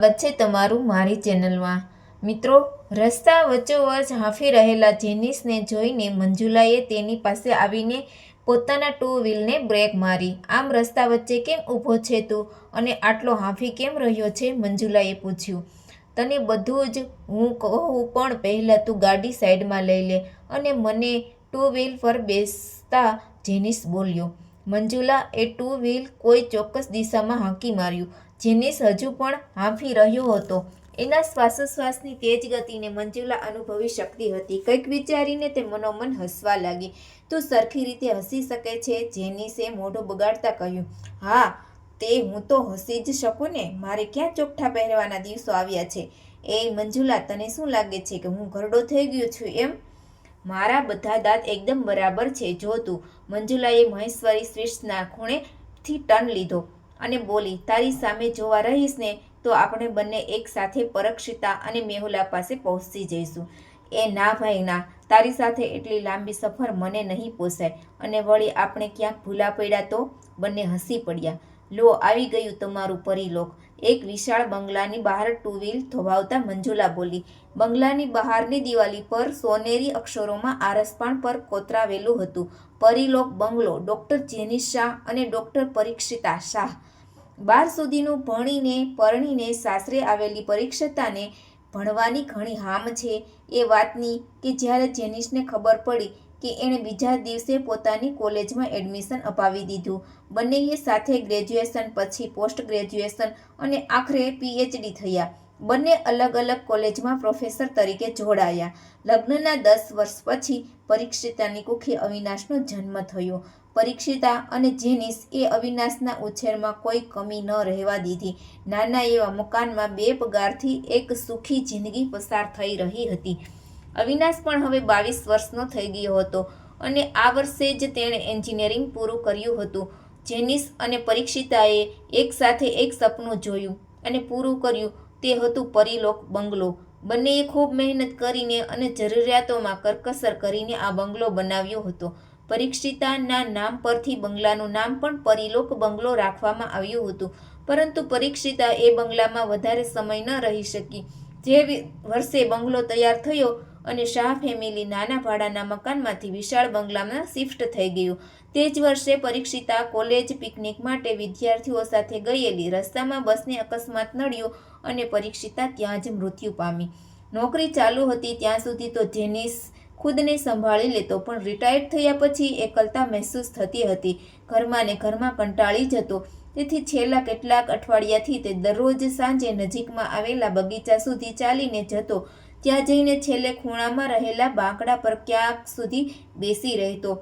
સ્વાગત છે તમારું મારી ચેનલમાં મિત્રો, રસ્તા વચ્ચોવચ હાંફી રહેલા જેનિસને જોઈને મંજુલાએ તેની પાસે આવીને પોતાના ટુ વ્હીલને બ્રેક મારી. આમ રસ્તા વચ્ચે કેમ ઊભો છે તું? અને આટલો હાંફી કેમ રહ્યો છે? મંજુલાએ પૂછ્યું. તને બધું જ હું કહું પણ પહેલાં તું ગાડી સાઈડમાં લઈ લે. અને મને ટુ વ્હીલ પર બેસતા જેનિસ બોલ્યો. મંજુલા એ ટુ વ્હીલ કોઈ ચોક્કસ દિશામાં હાંકી માર્યું જેનિસ હજુ પણ હાંફી રહ્યો હતો. એના શ્વાસોશ્વાસની તેજ ગતિને મંજુલા અનુભવી શકતી હતી. કંઈક વિચારીને તે મનોમન હસવા લાગી. તું સરખી રીતે હસી શકે છે જેનિસે મોઢું બગાડતા કહ્યું, હા, તે હું તો હસી જ શકું ને? મારે ક્યાં ચોકઠા પહેરવાના દિવસો આવ્યા છે? એ મંજુલા, તને શું લાગે છે કે હું ઘરડો થઈ ગયો છું એમ? મારા બધા દાંત એકદમ બરાબર છે, જો તું મંજુલાએ મહેશ્વરી સ્વીટ્સના ખૂણેથી ટર્ન લીધો અને બોલી, તારી સામે જોવા રહીશ ને તો આપણે બંને એકસાથે પરક્ષિતા અને મેહુલા પાસે પહોંચી જઈશું. એ ના ભાઈ ના, તારી સાથે એટલી લાંબી સફર મને નહીં પોસાય અને વળી આપણે ક્યાંક ભૂલા પડ્યા તો? બંને હસી પડ્યા. લો, આવી ગયું તમારું પરિલોક. એક વિશાળ બંગલાની બહાર ટુ વ્હીલ ધોવાવતા મંજુલા બોલી બંગલાની બહારની દિવાલી પર સોનેરી અક્ષરોમાં આરસપાણ પર કોતરાવેલું હતું. પરિલોક બંગલો, ડૉક્ટર જેની શાહ અને ડૉક્ટર પરીક્ષિતા શાહ. બાર સુધીનું ભણીને પરણીને સાસરે આવેલી પરીક્ષિતાને ભણવાની ઘણી હામ છે. એ વાતની કે જ્યારે જેનિસને ખબર પડી કે એણે બીજા દિવસે પોતાની કોલેજમાં એડમિશન અપાવી દીધું. બંનેએ સાથે ગ્રેજ્યુએશન પછી પોસ્ટ ગ્રેજ્યુએશન અને આખરે પીએચડી થયા. બંને અલગ અલગ કોલેજમાં પ્રોફેસર તરીકે જોડાયા. લગ્નના દસ વર્ષ પછી પરીક્ષિતાની કુખે અવિનાશનો જન્મ થયો. પરીક્ષિતા અને જેનિસ એ અવિનાશના ઉછેરમાં કોઈ કમી ન રહેવા દીધી. નાના એવા મકાનમાં બે પગારથી એક સુખી જિંદગી પસાર થઈ રહી હતી. અવિનાશ પણ હવે બાવીસ વર્ષનો થઈ ગયો હતો અને આ વર્ષે જ તેણે એન્જિનિયરિંગ પૂરું કર્યું હતું. જેનિસ અને પરીક્ષિતાએ એકસાથે એક સપનું જોયું અને પૂરું કર્યું. તે હતું પરિલોક બંગલો. બંનેએ ખૂબ મહેનત કરીને અને જરૂરિયાતોમાં કરકસર કરીને આ બંગલો બનાવ્યો હતો. પરીક્ષિતાના નામ પરથી બંગલાનું નામ પણ પરિલોક બંગલો રાખવામાં આવ્યું હતું. પરંતુ પરીક્ષિતા એ બંગલામાં વધારે સમય ન રહી શકી. જે વર્ષે બંગલો તૈયાર થયો અને શાહ ફેમિલી નાના ભાડાના મકાનમાંથી વિશાળ બંગલામાં શિફ્ટ થઈ ગયું. તે જ વર્ષે પરીક્ષિતા કોલેજ પિકનિક માટે વિદ્યાર્થીઓ સાથે ગયેલી. રસ્તામાં બસને અકસ્માત નડ્યો અને પરીક્ષિતા ત્યાં જ મૃત્યુ પામી. નોકરી ચાલુ હતી ત્યાં સુધી તો જેનિસ ખુદને સંભાળી લેતો, પણ રિટાયર્ડ થયા પછી એકલતા મહેસૂસ થતી હતી. ઘરમાં ને ઘરમાં કંટાળી જતો. તેથી છેલ્લા કેટલાક અઠવાડિયાથી તે દરરોજ સાંજે નજીકમાં આવેલા બગીચા સુધી ચાલીને જતો. ત્યાં જઈને છેલ્લે ખૂણામાં રહેલા બાંકડા પર ક્યાંક સુધી બેસી રહેતો.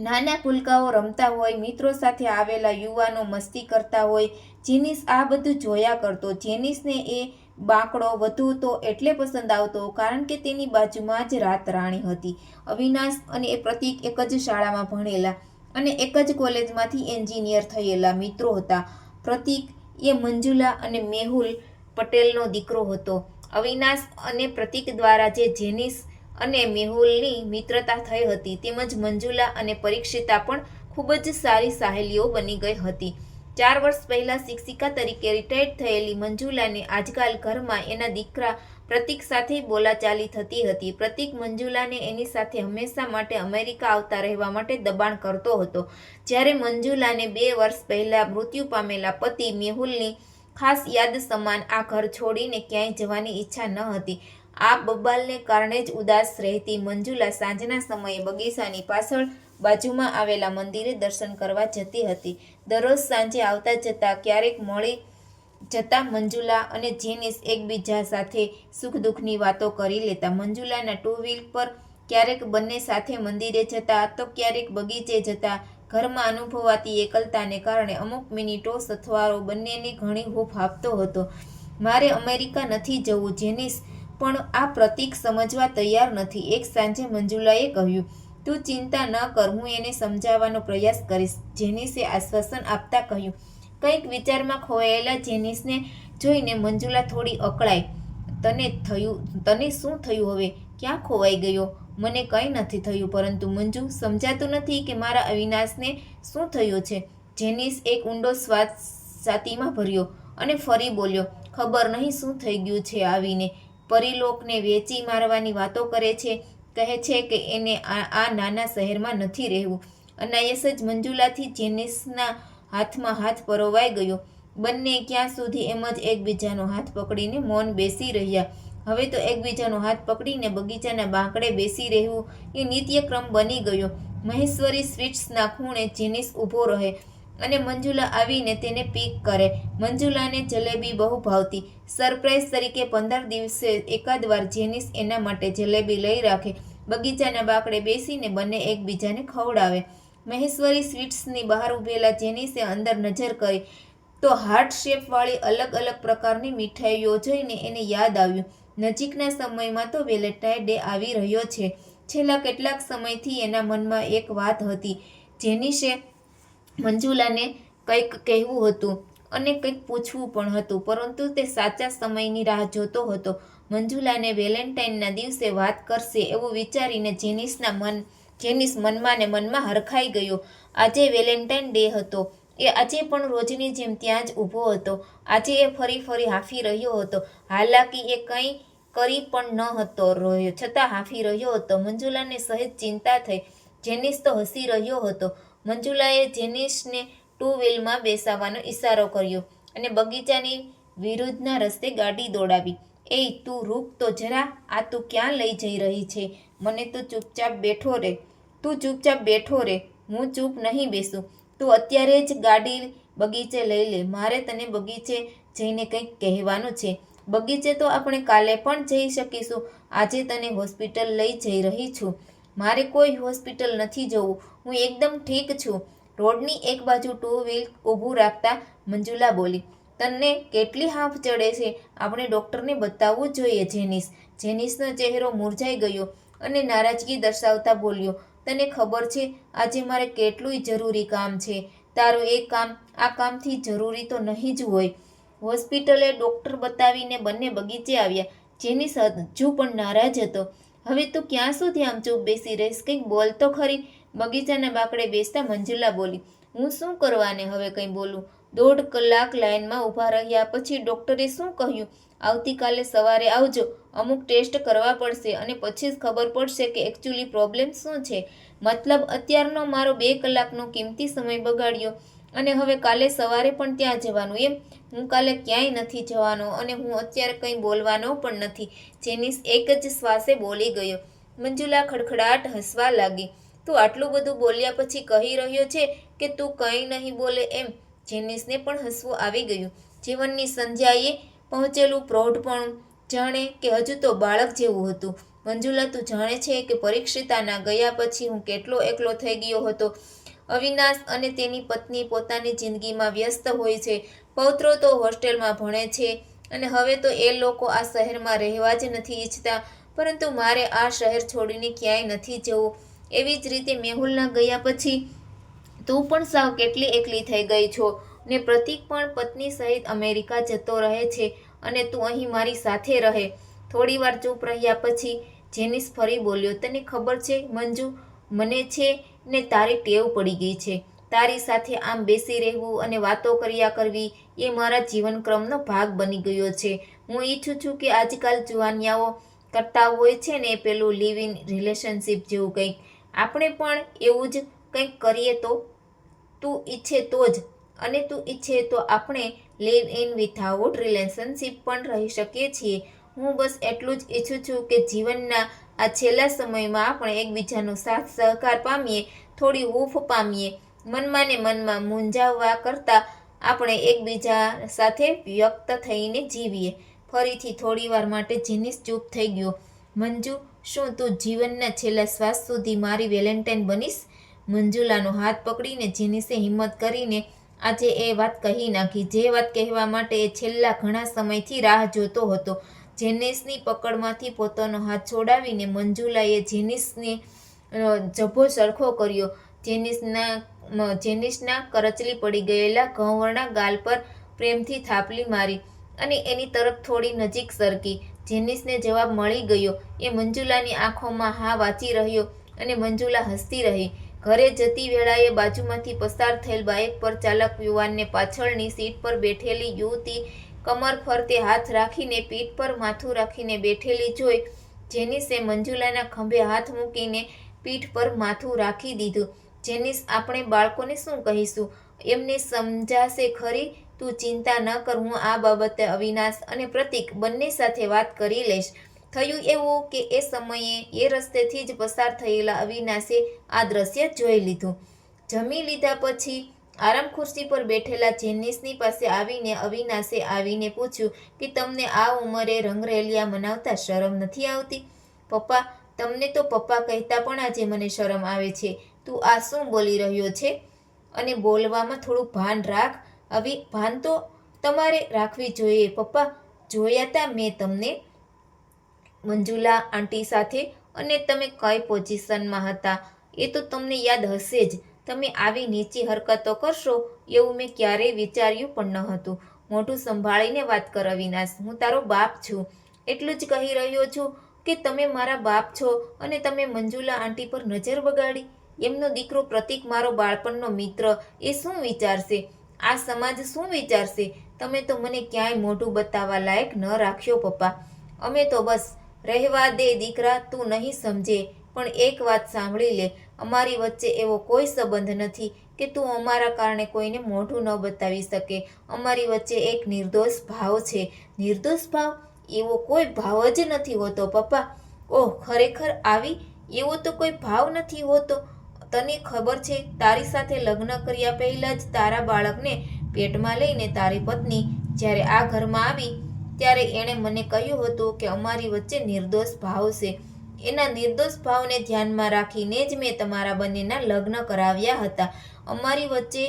નાના પુલકાઓ રમતા હોય, મિત્રો સાથે આવેલા યુવાનો મસ્તી કરતા હોય, જેનિસ આ બધું જોયા કરતો. જેનિસને એ બાંકડો વધુ તો એટલે પસંદ આવતો કારણ કે તેની બાજુમાં જ રાત રાણી હતી. અવિનાશ અને એ પ્રતીક એક જ શાળામાં ભણેલા અને એક જ કોલેજમાંથી એન્જિનિયર થયેલા મિત્રો હતા. પ્રતીક એ મંજુલા અને મેહુલ પટેલનો દીકરો હતો. અવિનાશ અને પ્રતીક દ્વારા જે જેનિસ અને મેહુલની મિત્રતા થઈ હતી. તેમજ મંજુલા અને પરીક્ષિતા પણ ખૂબ જ સારી સહેલીઓ બની ગઈ હતી. ચાર વર્ષ પહેલા શિક્ષિકા તરીકે રિટાયર્ડ થયેલી મંજુલાને આજકાલ ઘરમાં એના દીકરા પ્રતિક સાથે બોલાચાલી થતી હતી. પ્રતિક મંજુલાને એની સાથે હંમેશા માટે અમેરિકા આવતા રહેવા માટે દબાણ કરતો હતો. જ્યારે મંજુલાને બે વર્ષ પહેલા મૃત્યુ પામેલા પતિ મેહુલની ખાસ યાદ સમાન આ ઘર છોડીને ક્યાંય જવાની ઈચ્છા ન હતી. આ બબાલને કારણે જ ઉદાસ રહેતી મંજુલા સાંજના સમયે બગીચાની પાછળ બાજુમાં આવેલા મંદિરે દર્શન કરવા જતી હતી. દરરોજ સાંજે આવતા જતા ક્યારેક મળી જતા મંજુલા અને જેનિસ એકબીજા સાથે સુખ દુઃખની વાતો કરી લેતા. મંજુલાના ટુ વ્હીલ પર ક્યારેક બંને સાથે મંદિરે જતા તો ક્યારેક બગીચે જતા. ઘરમાં અનુભવાતી એકલતાને કારણે અમુક મિનિટો સથવારો બંનેને ઘણી હૂફ આપતો હતો. મારે અમેરિકા નથી જવું જેનિસ પણ આ પ્રતીક સમજવા તૈયાર નથી. એક સાંજે મંજુલાએ કહ્યું, તું ચિંતા ન કર, હું એને સમજાવવાનો પ્રયાસ કરીશ. જેનિસે આશ્વાસન આપતા કહ્યું, કંઈક વિચારમાં ખોવાયેલા જેનિસને જોઈને મંજુલા થોડી અકળાઈ તને થયું, તને શું થયું હવે? ક્યાં ખોવાઈ ગયો? મને કંઈ નથી થયું, પરંતુ મંજુ સમજાતું નથી કે મારા અવિનાશને શું થયું છે. જેનિસ એક ઊંડો શ્વાસ છાતીમાં ભર્યો અને ફરી બોલ્યો, ખબર નહીં શું થઈ ગયું છે આવીને. પરિલોકને વેચી મારવાની વાતો કરે છે, કહે છે કે એને આ નાના શહેરમાં નથી રહેવું. અનાયસ જ મંજુલાથી જેનિસના હાથમાં હાથ પરોવાઈ ગયો. બંને ક્યાં સુધી એમ જ એકબીજાનો હાથ પકડીને મૌન બેસી રહ્યા. હવે તો એકબીજાનો હાથ પકડીને બગીચાના બાંકડે બેસી રહેવું એ નિત્યક્રમ બની ગયો. મહેશ્વરી સ્વીટ્સના ખૂણે જેનિસ ઊભો રહે. અને મંજુલા આવીને તેને પીક કરે. મંજુલાને જલેબી બહુ ભાવતી. સરપ્રાઈઝ તરીકે પંદર દિવસે એકાદ વાર જેનિસ એના માટે જલેબી લઈ રાખે. બગીચાના બાકડે બેસીને બંને એકબીજાને ખવડાવે. મહેશ્વરી સ્વીટ્સની બહાર ઊભેલા જેનિસે અંદર નજર કરી. તો હાર્ટ શેપવાળી અલગ અલગ પ્રકારની મીઠાઈઓ જોઈને એને યાદ આવ્યું. નજીકના સમયમાં તો વેલેન્ટાઇન ડે આવી રહ્યો છે. છેલ્લા કેટલાક સમયથી એના મનમાં એક વાત હતી. જેનિશે મંજુલાને કંઈક કહેવું હતું અને કંઈક પૂછવું પણ હતું, પરંતુ તે સાચા સમયની રાહ જોતો હતો. મંજુલાને વેલેન્ટાઇનના દિવસે વાત કરશે એવું વિચારીને જેનિસના મન, જેનિસ મનમાં ને મનમાં હરખાઈ ગયો. આજે વેલેન્ટાઇન ડે હતો. એ આજે પણ રોજની જેમ ત્યાં જ ઊભો હતો. આજે એ ફરી ફરી હાંફી રહ્યો હતો. હાલાકી એ કંઈ કરી પણ ન હતો રહ્યો. છતાં હાંફી રહ્યો હતો. મંજુલાને સહેજ ચિંતા થઈ. જેનિસ તો હસી રહ્યો હતો. મંજુલાએ જેનિસને ટુ વ્હીલમાં બેસાવાનો ઈશારો કર્યો અને બગીચાની વિરુદ્ધના રસ્તે ગાડી દોડાવી. એ તું રૂક તો જરા, આ તું ક્યાં લઈ જઈ રહી છે? મને તું ચૂપચાપ બેઠો રે. તું ચૂપચાપ બેઠો રે. હું ચૂપ નહીં બેસું. તું અત્યારે જ ગાડી બગીચે લઈ લે. મારે તને બગીચે જઈને કંઈક કહેવાનું છે. બગીચે તો આપણે કાલે પણ જઈ શકીશું. આજે તને હોસ્પિટલ લઈ જઈ રહી છું. મારે કોઈ હોસ્પિટલ નથી જવું. હું એકદમ ઠીક છું. રોડની એક બાજુ ટુ વ્હીલ ઊભું રાખતા મંજુલા બોલી, તને કેટલી હાંફ ચડે છે? આપણે ડૉક્ટરને બતાવવું જોઈએ, જેનિસ. જેનિસનો ચહેરો મૂરઝાઈ ગયો અને નારાજગી દર્શાવતા બોલ્યો, તને ખબર છે, આજે મારે કેટલુંય જરૂરી કામ છે. તારું એ કામ, આ કામથી જરૂરી તો નહીં જ હોય. હોસ્પિટલે ડૉક્ટર બતાવીને બંને બગીચે આવ્યા. જેનિસ હજુ પણ નારાજ હતો. હવે તું ક્યાં સુધી આમ ચૂપ બેસી રહીશ? કંઈક બોલ તો ખરી. બગીચાના બાકડે બેસતા મંજુલા બોલી, હું શું કરવાને હવે કંઈ બોલું? દોઢ કલાક લાઇનમાં ઊભા રહ્યા પછી ડૉક્ટરે શું કહ્યું? આવતીકાલે સવારે આવજો, અમુક ટેસ્ટ કરવા પડશે અને પછી જ ખબર પડશે કે એકચ્યુઅલી પ્રોબ્લેમ શું છે. મતલબ અત્યારનો મારો બે કલાકનો કિંમતી સમય બગાડ્યો અને હવે કાલે સવારે પણ ત્યાં જવાનું એમ. હું કાલે ક્યાંય નથી જવાનો અને હું અત્યારે કંઈ બોલવાનો પણ નથી. જેનિસ એક જ શ્વાસે બોલી ગયો. મંજુલા ખડખડાટ હસવા લાગી. તું આટલું બધું બોલ્યા પછી કહી રહ્યો છે કે તું કંઈ નહીં બોલે એમ. જેનિસને પણ હસવું આવી ગયું. જીવનની સંધ્યાએ પહોંચેલું પ્રૌઢપણું જાણે કે હજુ તો બાળક જેવું હતું. મંજુલા, તું જાણે છે કે પરીક્ષિતાના ગયા પછી હું કેટલો એકલો થઈ ગયો હતો? અવિનાશ અને તેની પત્ની પોતાની જિંદગીમાં વ્યસ્ત હોય છે. પૌત્રો તો હોસ્ટેલમાં ભણે છે અને હવે તો એ લોકો આ શહેરમાં રહેવા જ નથી ઈચ્છતા. પરંતુ મારે આ શહેર છોડીને ક્યાંય નથી જવું. એવી જ રીતે મેહુલના ગયા પછી તું પણ સાવ કેટલી એકલી થઈ ગઈ છો ને પ્રતિક પણ પત્ની સહિત અમેરિકા જતો રહે છે અને તું અહીં મારી સાથે રહે. થોડીવાર ચૂપ રહ્યા પછી જેનિસ ફરી બોલ્યો, તને ખબર છે મંજુ? મને છે ને તારી ટેવ પડી ગઈ છે. તારી સાથે આમ બેસી રહેવું અને વાતો કર્યા કરવી એ મારા જીવનક્રમનો ભાગ બની ગયો છે. હું ઈચ્છું છું કે આજકાલ જુવાનિયાઓ કરતા હોય છે ને પેલું લિવ ઇન રિલેશનશિપ જેવું કંઈક. આપણે પણ એવું જ કંઈક કરીએ તો? તું ઈચ્છે તો જ. અને તું ઈચ્છે તો આપણે લિવ ઇન વિથઆઉટ રિલેશનશીપ પણ રહી શકીએ છીએ. હું બસ એટલું જ ઈચ્છું છું કે જીવનના આ છેલ્લા સમયમાં આપણે એકબીજાનો સાથ સહકાર પામીએ, થોડી હૂફ પામીએ મનમાં ને મનમાં મૂંઝાવવા કરતાં આપણે એકબીજા સાથે વ્યક્ત થઈને જીવીએ. ફરીથી થોડીવાર માટે જીનીસ ચૂપ થઈ ગયો. મંજુ શું તું જીવનના છેલ્લા શ્વાસ સુધી મારી વેલેન્ટાઇન બનીશ? મંજુલાનો હાથ પકડીને જેનિસે હિંમત કરીને આજે એ વાત કહી નાખી. જે વાત કહેવા માટે એ છેલ્લા ઘણા સમયથી રાહ જોતો હતો. જેનિસની પકડમાંથી પોતાનો હાથ છોડાવીને મંજુલાએ જેનિસને જભો સરખો કર્યો. જેનિસના જેનિસના કરચલી પડી ગયેલા ઘઉંવર્ણા ગાલ પર પ્રેમથી થાપલી મારી અને એની તરફ થોડી નજીક સરકી. જેનિસને જવાબ મળી ગયો. એ મંજુલાની આંખોમાં હા વાંચી રહ્યો અને મંજુલા હસતી રહી. ઘરે જતી વેળાએ બાજુમાંથી પસાર થયેલ બાઇક પર ચાલક યુવાનને પાછળની સીટ પર બેઠેલી યુવતી કમર ફરતે હાથ રાખીને પીઠ પર માથું રાખીને બેઠેલી જોઈ જેનિસે મંજુલાના ખંભે હાથ મૂકીને પીઠ પર માથું રાખી દીધું. જેનિસ, આપણે બાળકોને શું કહીશું? એમને સમજાશે ખરી? તું ચિંતા ન કર, હું આ બાબતે અવિનાશ અને પ્રતિક બંને સાથે વાત કરી લઈશ. થયું એવું કે એ સમયે એ રસ્તેથી જ પસાર થયેલા અવિનાશે આ દ્રશ્ય જોઈ લીધું. જમી લીધા પછી આરામ ખુરશી પર બેઠેલા જેનિસની પાસે આવીને અવિનાશે આવીને પૂછ્યું કે તમને આ ઉંમરે રંગરેલિયા મનાવતા શરમ નથી આવતી? પપ્પા, તમને તો પપ્પા કહેતા પણ આજે મને શરમ આવે છે. તું આ શું બોલી રહ્યો છે? અને બોલવામાં થોડું ભાન રાખ. આવી ભાન તો તમારે રાખવી જોઈએ. પપ્પા, જોયા તા મેં તમને? મંજુલા આંટી સાથે અને તમે કઈ પોઝિશનમાં હતા? એ તો તમને યાદ હશે જ. તમે આવી નીચી હરકતો કરશો એવું મેં ક્યારેય વિચાર્યું પણ ન હતું મોઢું સંભાળીને વાત કર અવિનાશ. હું તારો બાપ છું. એટલું જ કહી રહ્યો છું કે તમે મારા બાપ છો અને તમે મંજુલા આંટી પર નજર બગાડી. એમનો દીકરો પ્રતિક મારો બાળપણનો મિત્ર. એ શું વિચારશે? આ સમાજ શું વિચારશે? તમે તો મને ક્યાંય મોઢું બતાવવા લાયક ન રાખ્યો પપ્પા. અમે તો બસ રહેવા દે દીકરા, તું નહીં સમજે. પણ એક વાત સાંભળી લે. અમારી વચ્ચે એવો કોઈ સંબંધ નથી કે તું અમારા કારણે કોઈને મોઢું ન બતાવી શકે. અમારી વચ્ચે એક નિર્દોષ ભાવ છે. નિર્દોષ ભાવ? એવો કોઈ ભાવ જ નથી હોતો, પપ્પા. ઓહ, ખરેખર આવી? એવો તો કોઈ ભાવ નથી હોતો. તને ખબર છે, તારી સાથે લગ્ન કર્યા પહેલાં જ તારા બાળકને પેટમાં લઈને તારી પત્ની જ્યારે આ ઘરમાં આવી, ત્યારે એણે મને કહ્યું હતું કે અમારી વચ્ચે નિર્દોષ ભાવ છે. એના નિર્દોષ ભાવને ધ્યાનમાં રાખીને જ મેં તમારા બંનેના લગ્ન કરાવ્યા હતા. અમારી વચ્ચે,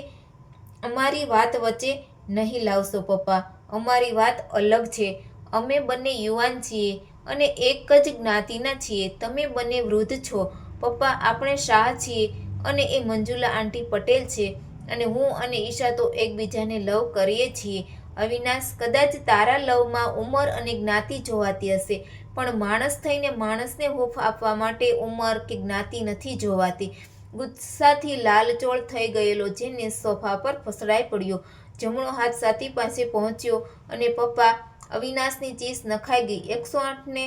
અમારી વાત વચ્ચે નહીં લાવશો પપ્પા. અમારી વાત અલગ છે. અમે બંને યુવાન છીએ અને એક જ જ્ઞાતિના છીએ. તમે બંને વૃદ્ધ છો. પપ્પા, આપણે શાહ છીએ અને એ મંજુલા આંટી પટેલ છે અને હું અને ઈશા તો એકબીજાને લવ કરીએ છીએ. અવિનાશ, કદાચ તારા લવમાં ઉંમર અને જ્ઞાતિ જોવાતી હશે, પણ માણસ થઈને માણસને હોફ આપવા માટે ઉંમર કે જ્ઞાતિ નથી જોવાતી. ગુસ્સાથી લાલચોળ થઈ ગયેલો જેને સોફા પર ફસડાઈ પડ્યો. જમણો હાથ સાથી પાસે પહોંચ્યો અને પપ્પા, અવિનાશની ચીસ નખાઈ ગઈ. એકસો આઠને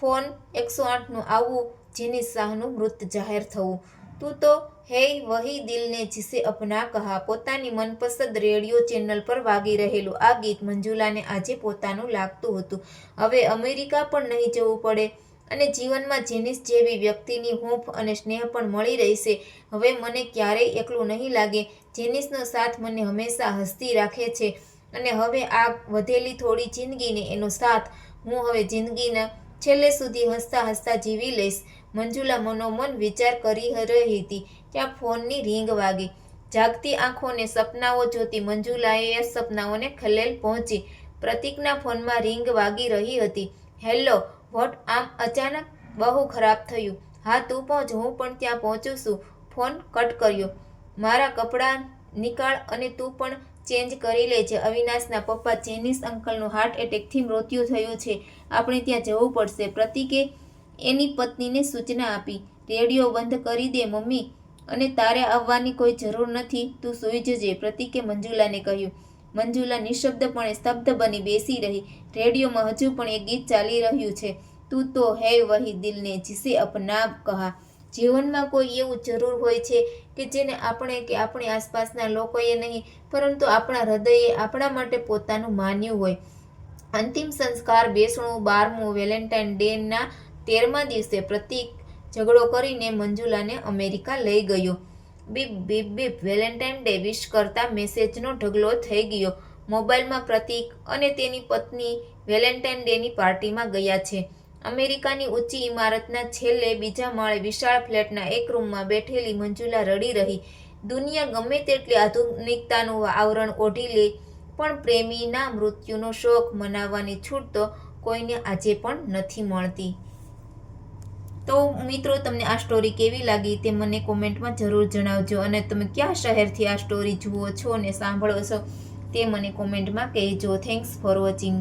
ફોન, એકસો આઠનું આવવું જેની શાહનું મૃત જાહેર થવું. તું તો હે વહી દિલને જીસે અપના કહા. પોતાની મનપસંદ રેડિયો ચેનલ પર વાગી રહેલું આ ગીત મંજુલાને આજે પોતાનું લાગતું હતું. હવે અમેરિકા પણ નહીં જવું પડે અને જીવનમાં જેનિસ જેવી વ્યક્તિની હૂંફ અને સ્નેહ પણ મળી રહેશે. હવે મને ક્યારેય એકલું નહીં લાગે. જેનિસનો સાથ મને હંમેશા હસતી રાખે છે અને હવે આ વધેલી થોડી જિંદગીને એનો સાથ હું હવે જિંદગીના છેલ્લે સુધી હસતા હસતા જીવી લઈશ. મંજુલા મનોમન વિચાર કરી રહી હતી. ત્યાં ફોનની રીંગ વાગી. જાગતી આંખોને સપનાઓ જોતી મંજુલાએ એ સપનાઓને ખલેલ પહોંચી. પ્રતિકના ફોનમાં રીંગ વાગી રહી હતી. Hello, what? આમ અચાનક? બહુ ખરાબ થયું. હા, તું પહોંચ. હું પણ ત્યાં પહોંચું છું. ફોન કટ કર્યો. મારા કપડાં નિકાળ અને તું પણ ચેન્જ કરી લેજે. અવિનાશના પપ્પા જેનિસ અંકલનું હાર્ટ એટેકથી મૃત્યુ થયું છે. આપણે ત્યાં જવું પડશે. પ્રતિકે એની પત્નીને સૂચના આપી, રેડિયો બંધ કરી દે મમ્મી, અને તારે આવવાની કોઈ જરૂર નથી, તું સૂઈ જજે, પ્રતિકે મંજુલાને કહ્યું. મંજુલા નિશબ્દપણે સ્તબ્ધ બની બેસી રહી. રેડિયોમાં હજુ પણ એક ગીત ચાલી રહ્યું છે, તું તો હે વહી દિલને જીસે અપના કહા. જીવનમાં કોઈ એવું જરૂર હોય છે કે જેને આપણે કે આપણી આસપાસના લોકોએ નહીં, પરંતુ આપણા હૃદયે આપણા માટે પોતાનું માન્યું હોય. અંતિમ સંસ્કાર બેસણું બારમું વેલેન્ટાઇન ડેના તેરમા દિવસે પ્રતિક ઝઘડો કરીને મંજુલાને અમેરિકા લઈ ગયો. Beep beep beep, Valentine Day wish કરતા મેસેજનો ઢગલો થઈ ગયો. મોબાઈલમાં પ્રતિક અને તેની પત્ની વેલેન્ટાઇન ડેની પાર્ટીમાં ગયા છે. અમેરિકાની ઊંચી ઇમારતના છેલ્લે બીજા માળે વિશાળ ફ્લેટના એક રૂમમાં બેઠેલી મંજુલા રડી રહી. દુનિયા ગમે તેટલી આધુનિકતાનું આવરણ ઓઢી લે, પણ પ્રેમીના મૃત્યુનો શોખ મનાવવાની છૂટ તો કોઈને આજે પણ નથી મળતી. તો મિત્રો, તમને આ સ્ટોરી કેવી લાગી તે મને કોમેન્ટમાં જરૂર જણાવજો અને તમે કયા શહેરથી આ સ્ટોરી જુઓ છો અને સાંભળો છો તે મને કોમેન્ટમાં કહેજો. Thanks for watching